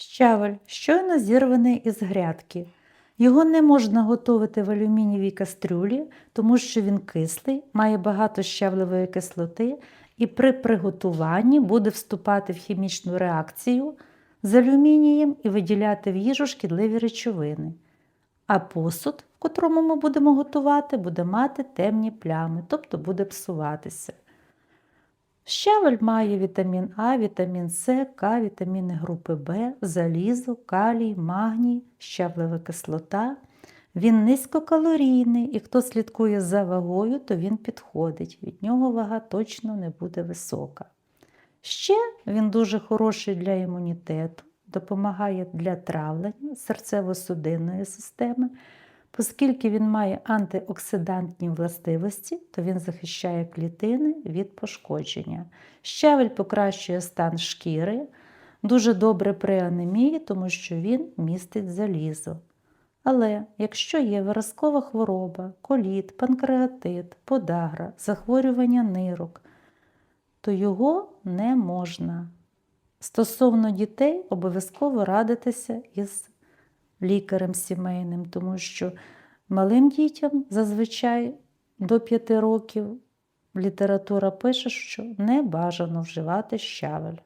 Щавель щойно зірваний із грядки. Його не можна готувати в алюмінієвій кастрюлі, тому що він кислий, має багато щавлевої кислоти і при приготуванні буде вступати в хімічну реакцію з алюмінієм і виділяти в їжу шкідливі речовини. А посуд, в котрому ми будемо готувати, буде мати темні плями, тобто буде псуватися. Щавель має вітамін А, вітамін С, К, вітаміни групи В, залізо, калій, магній, щавлева кислота. Він низькокалорійний, і хто слідкує за вагою, то він підходить. Від нього вага точно не буде висока. Ще він дуже хороший для імунітету, допомагає для травлення серцево-судинної системи. Оскільки він має антиоксидантні властивості, то він захищає клітини від пошкодження. Щавель покращує стан шкіри, дуже добре при анемії, тому що він містить залізо. Але якщо є виразкова хвороба, коліт, панкреатит, подагра, захворювання нирок, то його не можна. Стосовно дітей, обов'язково радитися із лікарем сімейним, тому що малим дітям зазвичай до 5 років література пише, що не бажано вживати щавель.